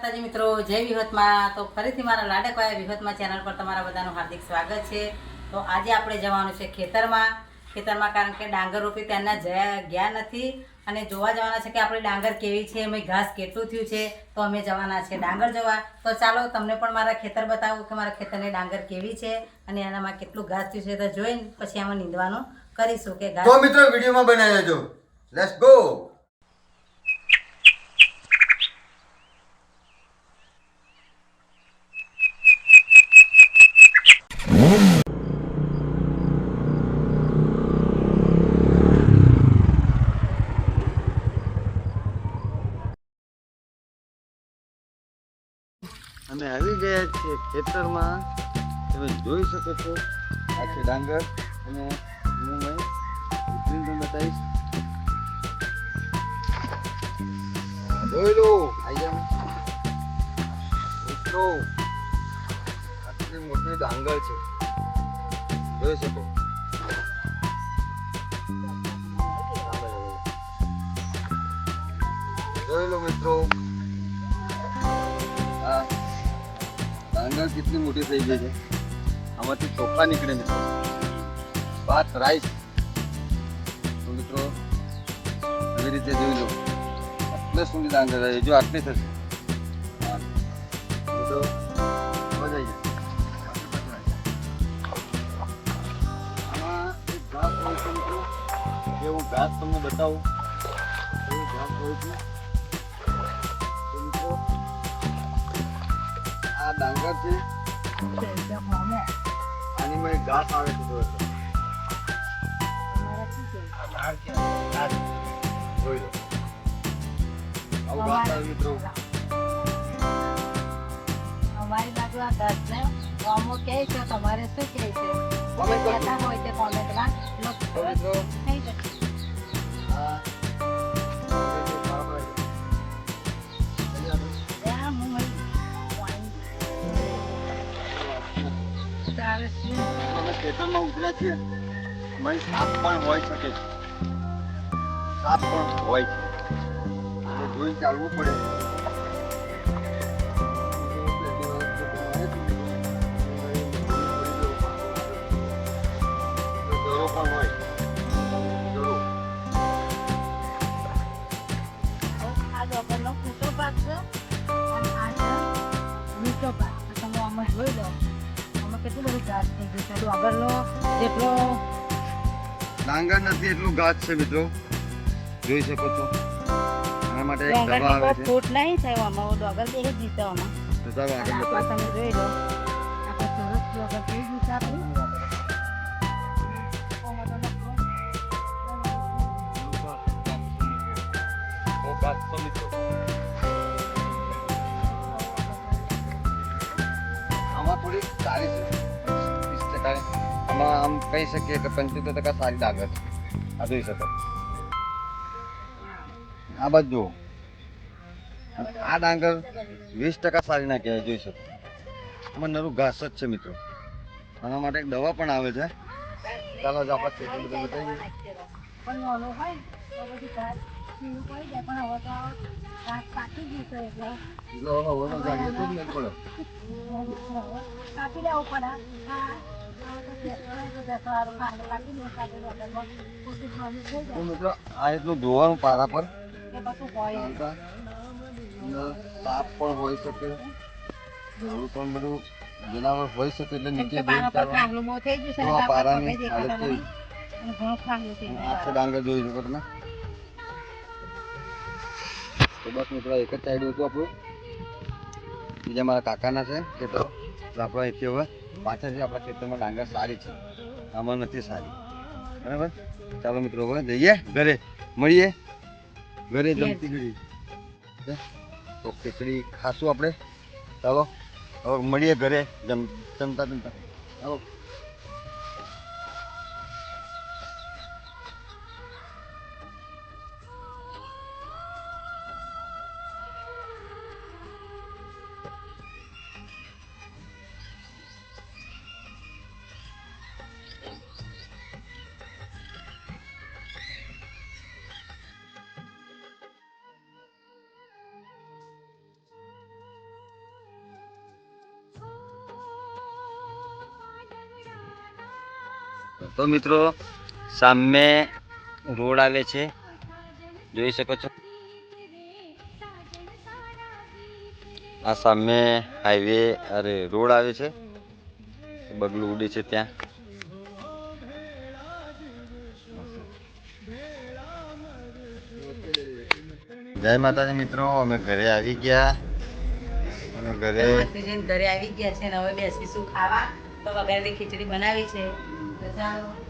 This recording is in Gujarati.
માતાજી મિત્રો જય વિહતમાં. તો ફરીથી મારા લાડકવાયા વિહતમાં ચેનલ પર તમારા બધાનું હાર્દિક સ્વાગત છે. તો આજે આપણે જવાનું છે ખેતરમાં. ખેતરમાં કારણ કે ડાંગર રોપી ત્યાંના જયા ગયા નથી. અને જોવા જવાના છે કે આપણે ડાંગર કેવી છે એમાં ઘાસ કેટલું થયું છે તો અમે જવાના છે ડાંગર જોવા. તો ચાલો તમને પણ મારા ખેતર બતાવું કે મારા ખેતરની ડાંગર કેવી છે અને એનામાં કેટલું ઘાસ થયું છે તો જોઈને પછી આમાં નીંદવાનું કરીશું કે ઘાસ તો મિત્રો વિડીયોમાં બનાવી લેજો લેટ્સ ગો અમે આવી ગયા છીએ ખેતરમાં. તમે જોઈ શકો છો આ છે ડાંગર અને હું તમને બતાવીશ. જોઈ લો, આઈ મિત્રો, આટલી મોટી ડાંગર છે. જોઈ શકો. જોઈ લો મિત્રો. ડાંગર કેટલી મોટી થઈ ગઈ છે? આમાંથી ચોખા નીકળે મિત્રો ભાત રાઈસ તો મિત્રો, આવી રીતે જોઈ લો. આટલે સુધી ડાંગર રહે જો આટલી થશે. હું. ઘાસ તમને બતાવું એવું ઘાસ હોય છે છે. आणि मग घास ઘાસ આવે છે થોડો જોઈ લો. આવું ઘાસ આવે મિત્રો. અમારી બાજુ આ ઘાસને ગામો કહે છે તમારે શું કહે છે? કોમેન્ટ કરતા હોય તે કોમેન્ટમાં તો અમે ખેતરમાં ઉતર્યા છીએ મય પણ હોઈ શકે સાપ પણ હોય છે. જોઈ ચાલવું પડે. કેટલું બધું ઘાસ થઈ ગયું છે ડોગરનો જેટલો ડાંગર નથી એટલું ઘાસ છે મિત્રો જોઈ શકો છો આના માટે એક દવા ડોગરની આવે કોઈ છે ફૂટ નહીં થયો આમાં ડોગર બેહી જ દીધો આમાં તો ચાલો અને આગળ આમાં બતાવો તમે જોઈ લો આપણે સરસ ડોગર થઈ ગયું છે આપણું આમાં થોડી સારી છે વીસ ટકા આમાં આમ કહી શકીએ કે પંચોતેર ટકા સારી લાગે છે આ જોઈ શકો. આ બાજુ જુઓ આ ડાંગર વીસ ટકા સારી ના કહેવાય જોઈ શકો. આમાં નરું ઘાસ જ છે મિત્રો. આના માટે એક દવા પણ આવે છે. ચાલો જ આપણે ખેતી બધું બતાવીએ પણ નાનો હોય તો પછી ઘાસ પીળું પડી જાય પણ હવે તો ઘાસ પાકી ગયું છે એટલે. એટલે હવે હવે તો જાણીએ જ પડે. કાપી લેવું પડે. તો મિત્રો, આ એટલું ધોવાનું પારા પર. તાપ પણ હોઈ શકે એવું પણ બધું જનાવર હોઈ શકે એટલે નીચે કે પારાની હાલત આખે ડાંગર જોઈ શકો તમે. તો બસ મિત્રો, એક જ સાઈડ હતું આપણું. બીજા મારા કાકાના છે ખેતરો તો આપણે અહીંથી હવે. પાછળથી આપણા ખેતરમાં ડાંગર સારી છે આમાં નથી સારી. બરાબર? ચાલો મિત્રો હવે જઈએ ઘરે. મળીએ. ઘરે જમતી ઘડી? તો ખીચડી ખાશું આપણે. ચાલો હવે મળીએ ઘરે. જમ જમતા જમતા. ચાલો. તો મિત્રો, સામે રોડ આવે છે. જોઈ શકો છો? આ સામે હાઈવે અરે, રોડ આવે છે. બગલું ઉડે છે ત્યાં. જય માતાજી મિત્રો, અમે ઘરે આવી ગયા. અમે ઘરે ઘરે આવી ગયા છે ને હવે બેસીશું ખાવા. તો વઘારેલી ખીચડી બનાવી છે. તો ચાલો